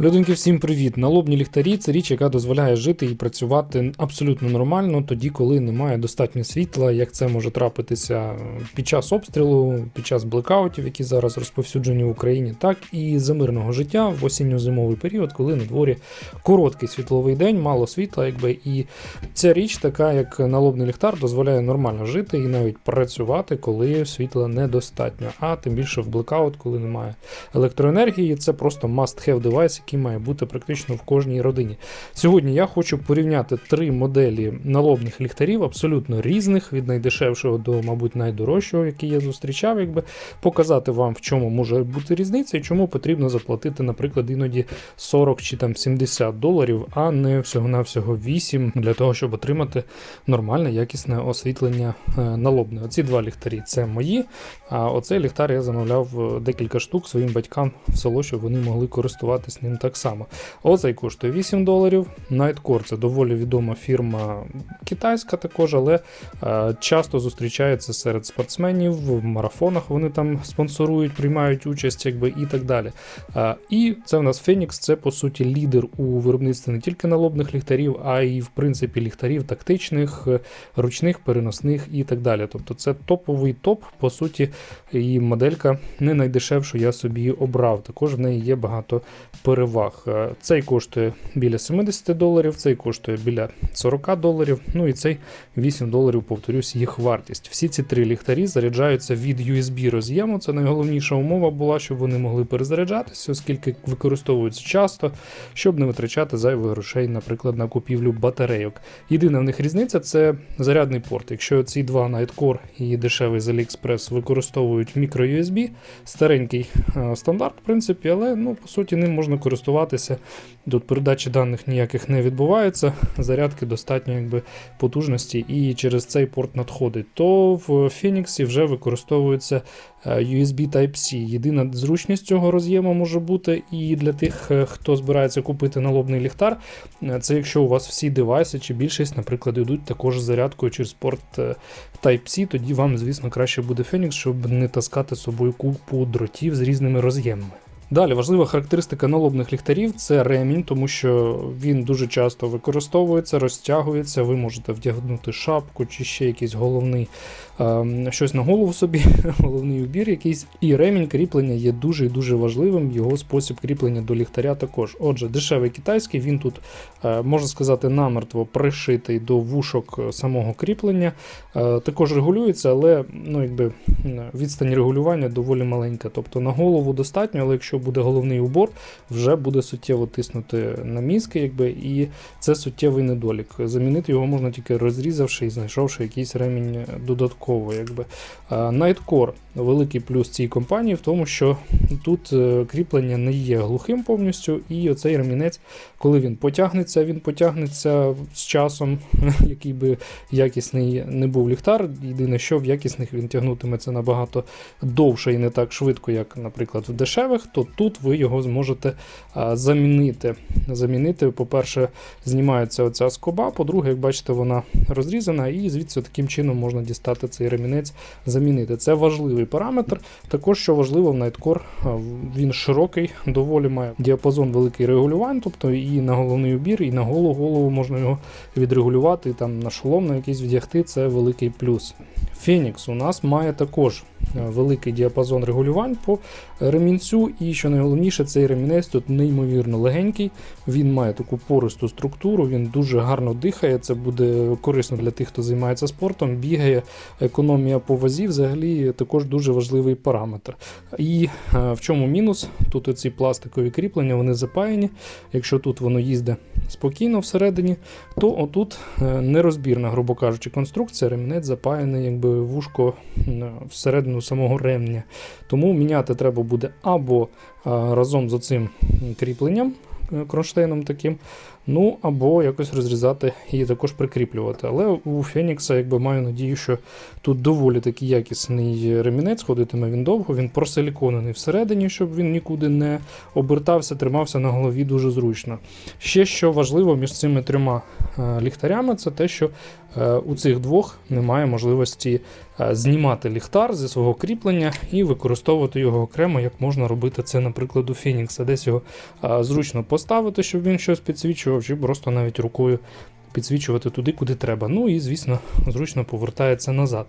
Людинки, всім привіт! Налобні ліхтарі це річ, яка дозволяє жити і працювати абсолютно нормально, тоді, коли немає достатньо світла, як це може трапитися під час обстрілу, під час блекаутів, які зараз розповсюджені в Україні, так і за мирного життя в осінньо-зимовий період, коли на дворі короткий світловий день, мало світла, якби і ця річ, така як налобний ліхтар, дозволяє нормально жити і навіть працювати, коли світла недостатньо, а тим більше в блекаут, коли немає електроенергії, це просто must-have девайс, який має бути практично в кожній родині. Сьогодні я хочу порівняти три моделі налобних ліхтарів, абсолютно різних, від найдешевшого до, мабуть, найдорожчого, який я зустрічав, якби показати вам, в чому може бути різниця і чому потрібно заплатити, наприклад, іноді 40 чи там 70 доларів, а не всього-навсього 8 для того, щоб отримати нормальне, якісне освітлення е, налобне. Оці два ліхтарі це мої. А оцей ліхтар я замовляв е, декілька штук своїм батькам в село, щоб вони могли користуватись ним так само. Оцей коштує 8 доларів. Nightcore це доволі відома фірма китайська також, але е, часто зустрічається серед спортсменів в марафонах. Вони там спонсорують, приймають участь, якби і так далі. Е, і це в нас Phoenix, це по суті лідер у виробництві не тільки налобних ліхтарів, а й в принципі ліхтарів тактичних, ручних, переносних і так далі. Тобто це топовий топ, по суті, і моделька не найдешевшу я собі обрав. Також в неї є багато переваг. Е, Цей коштує біля 70 доларів, цей коштує біля 40 доларів. Ну і цей 8 доларів, повторюсь, їх вартість. Всі ці три ліхтарі заряджаються від USB роз'єму. Це найголовніша умова була, щоб вони могли перезаряджатися, оскільки використовуються часто, щоб не витрачати зайвих грошей, наприклад, на купівлю батарейок. Єдина в них різниця це зарядний порт. Якщо ці два Nightcore і дешевий з AliExpress використовують мікро-USB, старенький е, стандарт, в принципі, але ну, по суті ним можна користуватися. Тут передачі даних ніяких не відбувається, зарядки достатньо якби, потужності і через цей порт надходить. То в Phoenix вже використовується е, USB Type-C. Єдина зручність цього роз'єму може бути і для тих, е, хто збирається купити налобний ліхтар, е, це якщо у вас всі девайси чи більшість, наприклад, йдуть також зарядкою через порт Type-C, тоді вам, звісно, краще буде Phoenix, щоб не таскати з собою купу дротів з різними роз'ємами. Далі важлива характеристика налобних ліхтарів це ремінь, тому що він дуже часто використовується, розтягується. Ви можете вдягнути шапку чи ще якийсь головний щось на голову собі, головний убір якийсь. І ремінь кріплення є дуже і дуже важливим. Його спосіб кріплення до ліхтаря також. Отже, дешевий китайський, він тут е, можна сказати намертво пришитий до вушок самого кріплення. Е, також регулюється, але ну, якби, відстань регулювання доволі маленька. Тобто на голову достатньо, але якщо буде головний убор, вже буде суттєво тиснути на мізки, якби, і це суттєвий недолік. Замінити його можна тільки розрізавши і знайшовши якийсь ремінь додатково. Якби. А, Nightcore великий плюс цій компанії в тому, що тут е, кріплення не є глухим повністю, і оцей ремінець, коли він потягнеться, він потягнеться з часом, який би якісний не був ліхтар. Єдине, що в якісних він тягнутиметься набагато довше і не так швидко, як, наприклад, в дешевих, то тут ви його зможете замінити. Замінити, по-перше, знімається оця скоба, по-друге, як бачите, вона розрізана, і звідси таким чином можна дістати цей ремінець, замінити. Це важливий параметр. Також, що важливо, в Nightcore він широкий, доволі має діапазон великий регулювань, тобто і на головний убір, і на голу голову можна його відрегулювати, і там на шолом на якийсь вдягти, це великий плюс. Phoenix у нас має також е, великий діапазон регулювань по ремінцю, і що найголовніше, цей ремінець тут неймовірно легенький. Він має таку пористу структуру, він дуже гарно дихає. Це буде корисно для тих, хто займається спортом, бігає. Економія по вазі взагалі також дуже важливий параметр. І е, в чому мінус? Тут оці пластикові кріплення, вони запаяні. Якщо тут воно їздить спокійно всередині, то отут е, нерозбірна, грубо кажучи, конструкція, ремінець запаяний якби вушко всередину самого ремня. Тому міняти треба буде або е, разом з оцим кріпленням, е, кронштейном таким, ну або якось розрізати і також прикріплювати. Але у Фенікса якби маю надію, що тут доволі такий якісний ремінець, ходитиме він довго, він просиліконений всередині, щоб він нікуди не обертався, тримався на голові дуже зручно. Ще що важливо між цими трьома е, ліхтарями, це те, що е, у цих двох немає можливості е, знімати ліхтар зі свого кріплення і використовувати його окремо, як можна робити це, наприклад, у Фінікса. Десь його зручно поставити, щоб він щось підсвічував, чи просто навіть рукою підсвічувати туди, куди треба. Ну і, звісно, зручно повертається назад.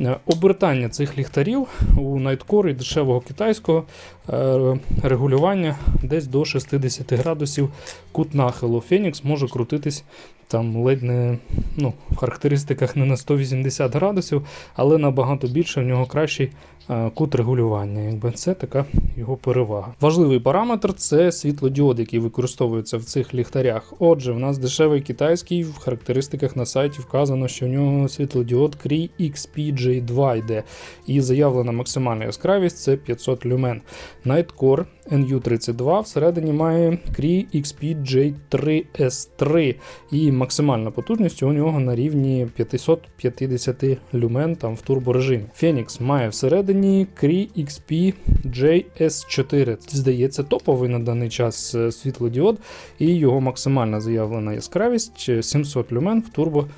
Е, Обертання цих ліхтарів у найткори дешевого китайського е, регулювання десь до 60 градусів кут нахилу. Фенікс може крутитись там ледь не ну, в характеристиках не на 180 градусів, але набагато більше в нього кращий е, кут регулювання. Якби це така його перевага. Важливий параметр це світлодіод, який використовується в цих ліхтарях. Отже, в нас дешевий китайський, в характеристиках на сайті вказано, що в нього світлодіод Cree XPJ2 йде, і заявлена максимальна яскравість це 500 люмен. Nightcore NU32 всередині має Cree XPJ3S3 і максимальна потужність у нього на рівні 550 люмен там в турборежимі. Phoenix має всередині Cree XP-JS4. Здається, топовий на даний час е, світлодіод, і його максимальна заявлена яскравість е, 700 люмен в турборежимі.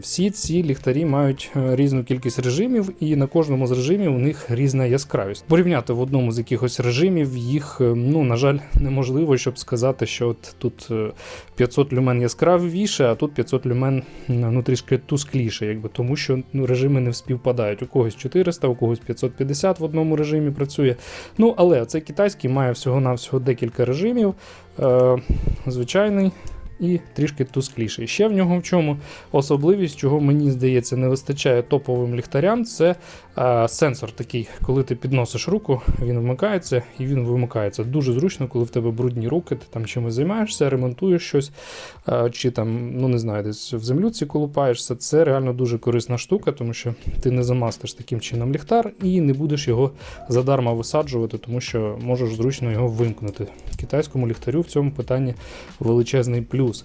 Всі ці ліхтарі мають е, різну кількість режимів, і на кожному з режимів у них різна яскравість. Порівняти в одному з якихось режимів їх, е, ну на жаль, неможливо, щоб сказати, що от тут е, 500 люмен яскравіше, а тут 500 люмен ну, трішки тускліше, якби, тому що ну, режими не співпадають. У когось 400, у когось 550 в одному режимі працює. Ну, але цей китайський має всього-навсього декілька режимів. Е, звичайний. І трішки тускліший. Ще в нього в чому особливість, чого мені здається, не вистачає топовим ліхтарям, це сенсор такий. Коли ти підносиш руку, він вмикається і він вимикається. Дуже зручно, коли в тебе брудні руки, ти там чимось займаєшся, ремонтуєш щось, чи там, ну не знаю, десь в землюці колупаєшся. Це реально дуже корисна штука, тому що ти не замастиш таким чином ліхтар і не будеш його задарма висаджувати, тому що можеш зручно його вимкнути. Китайському ліхтарю в цьому питанні величезний плюс.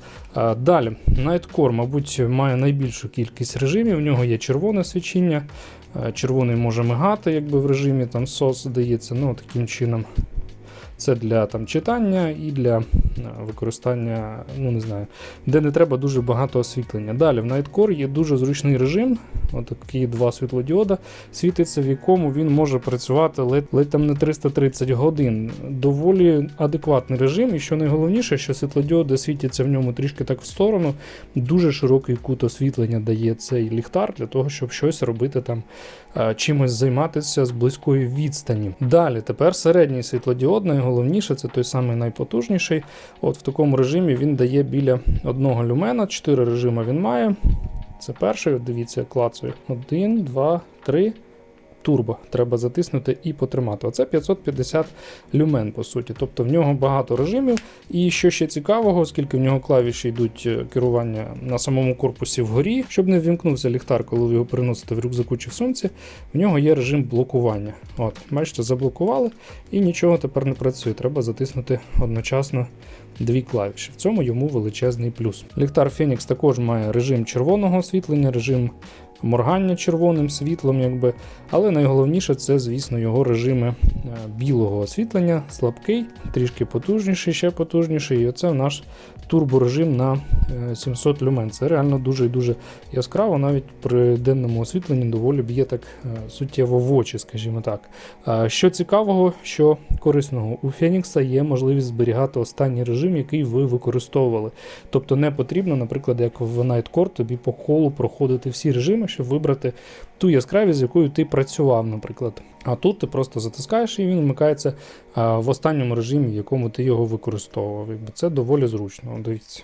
Далі, Nightcore, мабуть, має найбільшу кількість режимів. В нього є червоне свічіння. А, Червоний може мигати, якби в режимі там SOS здається. Ну, таким чином. Це для там читання і для використання, ну не знаю, де не треба дуже багато освітлення. Далі в Nightcore є дуже зручний режим. Отакі два світлодіода світиться, в якому він може працювати ледь, ледь там не 330 годин. Доволі адекватний режим. І що найголовніше, що світлодіоди світяться в ньому трішки так в сторону. Дуже широкий кут освітлення дає цей ліхтар для того, щоб щось робити там, чимось займатися з близької відстані. Далі, тепер середній світлодіод, найголовніше, це той самий найпотужніший. От в такому режимі він дає біля одного люмена, 4 режими він має. Це перший, дивіться, клацаю. Один, два, три. Турбо треба затиснути і потримати. Оце 550 люмен, по суті. Тобто в нього багато режимів. І що ще цікавого, оскільки в нього клавіші йдуть е, керування на самому корпусі вгорі, щоб не ввімкнувся ліхтар, коли ви його переносите в рюкзаку чи в сумці, в нього є режим блокування. От, бачите, заблокували і нічого тепер не працює. Треба затиснути одночасно дві клавіші. В цьому йому величезний плюс. Ліхтар Phoenix також має режим червоного освітлення, режим моргання червоним світлом, якби. але найголовніше це, звісно, його режими е, білого освітлення, слабкий, трішки потужніший, ще потужніший. І оце наш турборежим на е, 700 люмен. Це реально дуже і дуже яскраво, навіть при денному освітленні доволі б'є так е, суттєво в очі, скажімо так. Що цікавого, що корисного, у Фенікса є можливість зберігати останній режим, який ви використовували. Тобто не потрібно, наприклад, як в Nightcore, тобі по колу проходити всі режими, щоб вибрати ту яскравість, з якою ти працював, наприклад. А тут ти просто затискаєш і він вмикається в останньому режимі, в якому ти його використовував. Якби Це доволі зручно. Дивіться.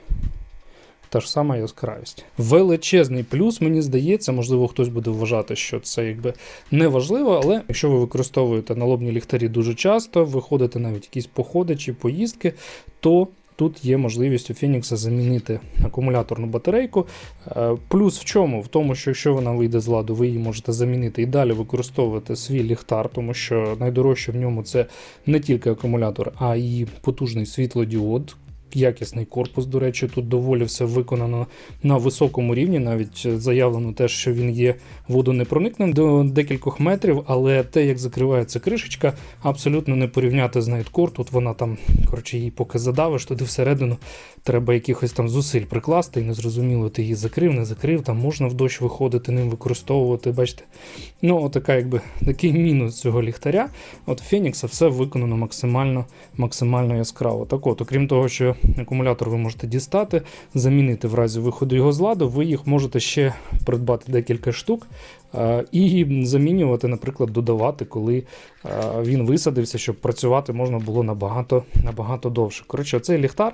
Та ж сама яскравість. Величезний плюс, мені здається, можливо, хтось буде вважати, що це якби не важливо, але якщо ви використовуєте налобні ліхтарі дуже часто, виходите навіть якісь походи чи поїздки, то тут є можливість у Фінікса замінити акумуляторну батарейку. Е, Плюс в чому? В тому, що якщо вона вийде з ладу, ви її можете замінити і далі використовувати свій ліхтар, тому що найдорожче в ньому це не тільки акумулятор, а й потужний світлодіод. Якісний корпус. До речі, тут доволі все виконано на високому рівні. Навіть заявлено те, що він є водонепроникним до декількох метрів, але те, як закривається кришечка, абсолютно не порівняти з Nightcore. Тут вона там, коротше, її поки задавиш, туди всередину треба якихось там зусиль прикласти, і незрозуміло, ти її закрив, не закрив, там можна в дощ виходити, ним використовувати. Бачите, ну отака, якби такий мінус цього ліхтаря. От Фенікса все виконано максимально, максимально яскраво. Так от, окрім того, що акумулятор ви можете дістати, замінити в разі виходу його з ладу, ви їх можете ще придбати декілька штук. І замінювати, наприклад, додавати, коли він висадився, щоб працювати можна було набагато, набагато довше. Коротше, цей ліхтар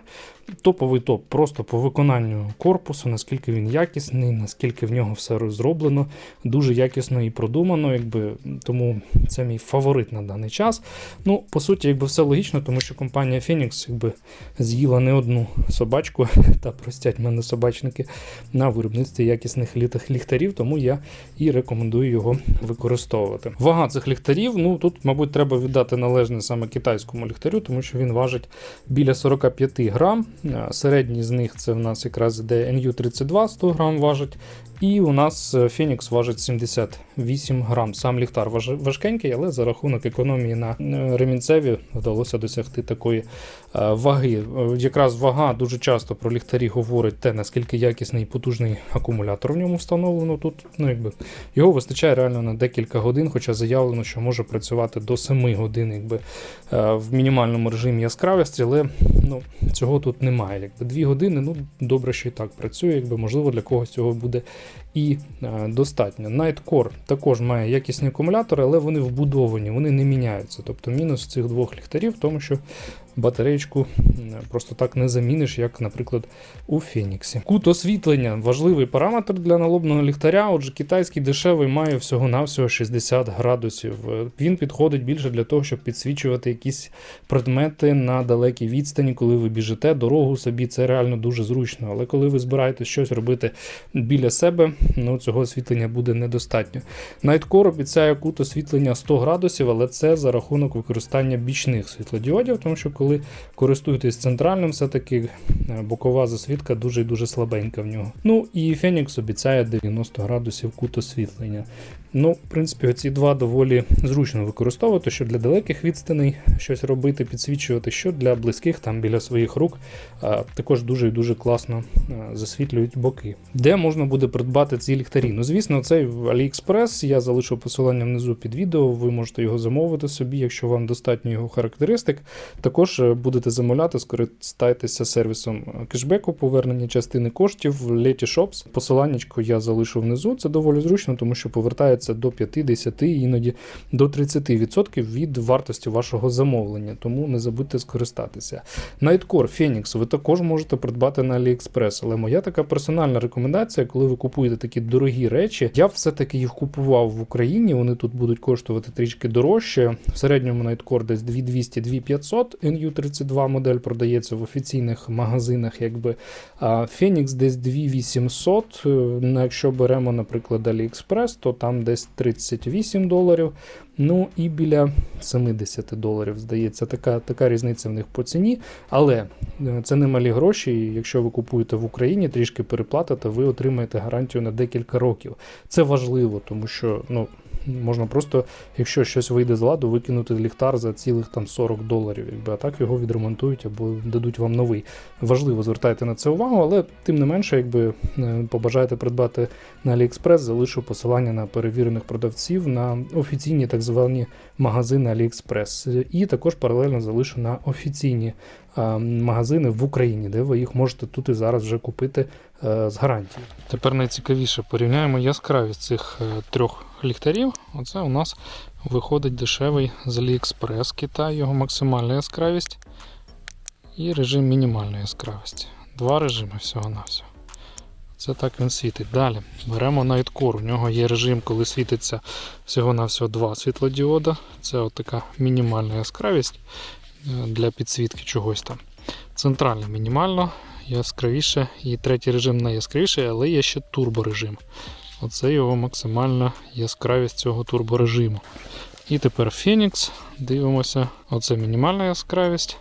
топовий топ, просто по виконанню корпусу, наскільки він якісний, наскільки в нього все зроблено, дуже якісно і продумано, якби тому це мій фаворит на даний час. Ну, по суті, якби все логічно, тому що компанія Phoenix якби з'їла не одну собачку, та простять мене собачники на виробництві якісних літах ліхтарів, тому я і рекомендую його використовувати. Вага цих ліхтарів, ну тут, мабуть, треба віддати належне саме китайському ліхтарю, тому що він важить біля 45 грам. Е, Середній з них це в нас якраз іде NU32 100 грам важить. І у нас е, Phoenix важить 78 грам. Сам ліхтар важ- важкенький, але за рахунок економії на е, ремінцеві вдалося досягти такої е, ваги. Якраз вага дуже часто про ліхтарі говорить те, наскільки якісний і потужний акумулятор в ньому встановлено. Тут ну, якби, його вистачає реально на декілька годин, хоча заявлено, що може працювати до 7 годин якби, в мінімальному режимі яскравості, але ну, цього тут немає. Якби, Дві години, ну добре, що і так працює, якби, можливо, для когось цього буде і е, достатньо. Nightcore також має якісні акумулятори, але вони вбудовані, вони не міняються. Тобто мінус цих двох ліхтарів в тому, що батареєчку просто так не заміниш, як, наприклад, у Феніксі. Кут освітлення важливий параметр для налобного ліхтаря. Отже, китайський дешевий має всього-навсього 60 градусів. Е, Він підходить більше для того, щоб підсвічувати якісь предмети на далекій відстані, коли ви біжите дорогу собі. Це реально дуже зручно. Але коли ви збираєтесь щось робити біля себе, ну цього освітлення буде недостатньо. Nightcore обіцяє кут освітлення 100 градусів, але це за рахунок використання бічних світлодіодів, тому що коли користуєтесь центральним, все-таки е, бокова засвітка дуже і дуже слабенька в нього. Ну і Фенікс обіцяє 90 градусів кут освітлення. Ну, в принципі, ці два доволі зручно використовувати, що для далеких відстаней щось робити, підсвічувати, що для близьких там біля своїх рук також дуже і дуже класно засвітлюють боки. Де можна буде придбати ці ліхтарі? Ну, звісно, цей AliExpress. Я залишу посилання внизу під відео. Ви можете його замовити собі, якщо вам достатньо його характеристик. Також е, будете замовляти, скористайтеся сервісом кешбеку, повернення частини коштів Leti Shops. Посиланнячко я залишу внизу. Це доволі зручно, тому що повертається до 50, іноді до 30% від вартості вашого замовлення. Тому не забудьте скористатися. Nightcore Phoenix ви також можете придбати на AliExpress, але моя така персональна рекомендація, коли ви купуєте такі дорогі речі, я все-таки їх купував в Україні. Вони тут будуть коштувати трішки дорожче. В середньому Nightcore десь 2200-2500. NU32 модель продається в офіційних магазинах, якби Phoenix десь 2800. Е, ну, Якщо беремо, наприклад, AliExpress, то там десь 38 доларів. Ну і біля 70 доларів, здається, така, така різниця в них по ціні. Але е, це не малі гроші. і Якщо ви купуєте в Україні, трішки переплатите, ви отримаєте гарантію на декілька років. Це важливо, тому що ну. Можна просто, якщо щось вийде з ладу, викинути ліхтар за цілих там 40 доларів, якби а так його відремонтують або дадуть вам новий. Важливо звертайте на це увагу, але тим не менше, якби е, побажаєте придбати на AliExpress, залишу посилання на перевірених продавців на офіційні так звані магазини AliExpress. І також паралельно залишу на офіційні магазини в Україні, де ви їх можете тут і зараз вже купити е, з гарантією. Тепер найцікавіше порівняємо яскравість цих е, трьох ліхтарів. Оце у нас виходить дешевий з AliExpress Китай, його максимальна яскравість і режим мінімальної яскравості. Два режими всього-навсього. Це так він світить. Далі беремо Nightcore. У нього є режим, коли світиться всього-навсього два світлодіода. Це от така мінімальна яскравість е, для підсвітки чогось там. Центральна мінімально яскравіше. І третій режим найяскравіший, але є ще турборежим. Оце його максимальна яскравість цього турборежиму. І тепер Phoenix. Дивимося. Оце мінімальна яскравість.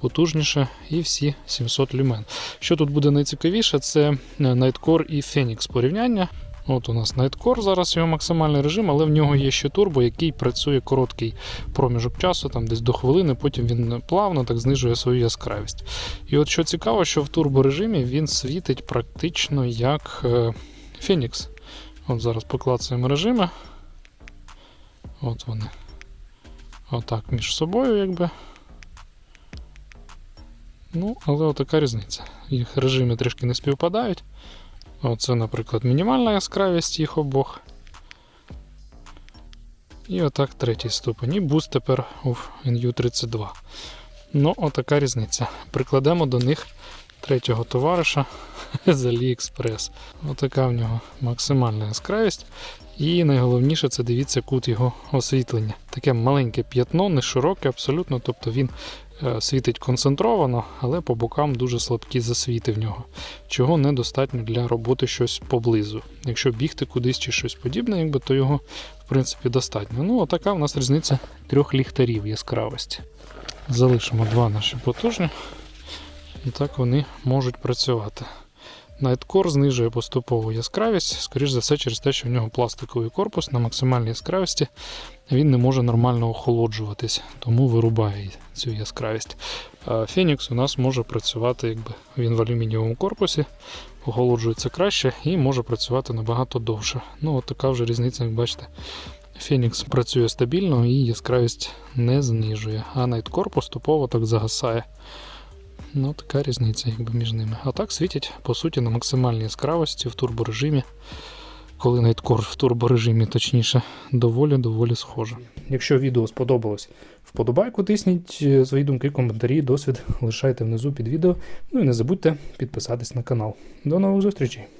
потужніше, і всі 700 люмен. Що тут буде найцікавіше, це Nightcore і Phoenix порівняння. От у нас Nightcore, зараз його максимальний режим, але в нього є ще турбо, який працює короткий проміжок часу, там десь до хвилини, потім він плавно так знижує свою яскравість. І от що цікаво, що в турборежимі він світить практично як е, От зараз поклацаємо режими. От вони. Отак між собою, якби. Ну, але отака різниця. Їх режими трішки не співпадають. Оце, наприклад, мінімальна яскравість їх обох. І отак третій ступень. І буст тепер у NU32. Ну, отака різниця. Прикладемо до них третього товариша з AliExpress. Отака в нього максимальна яскравість. І найголовніше це дивіться кут його освітлення. Таке маленьке п'ятно, не широке абсолютно, тобто він світить концентровано, але по бокам дуже слабкі засвіти в нього, чого недостатньо для роботи щось поблизу. Якщо бігти кудись чи щось подібне, якби, то його в принципі достатньо. Ну, отака в нас різниця трьох ліхтарів яскравості. Залишимо два наші потужні, і так вони можуть працювати. Nightcore знижує поступову яскравість, скоріш за все, через те, що в нього пластиковий корпус на максимальній яскравості він не може нормально охолоджуватись, тому вирубає цю яскравість. Phoenix у нас може працювати, якби він в алюмінієвому корпусі, охолоджується краще і може працювати набагато довше. Ну, от така вже різниця, як бачите. Phoenix працює стабільно і яскравість не знижує, а Nightcore поступово так загасає. Ну, така різниця якби між ними. А так світять, по суті, на максимальній яскравості в турборежимі. Коли найткор в турборежимі, точніше, доволі-доволі схоже. Якщо відео сподобалось, вподобайку тисніть е, свої думки, коментарі, досвід лишайте внизу під відео. Ну і не забудьте підписатись на канал. До нових зустрічей!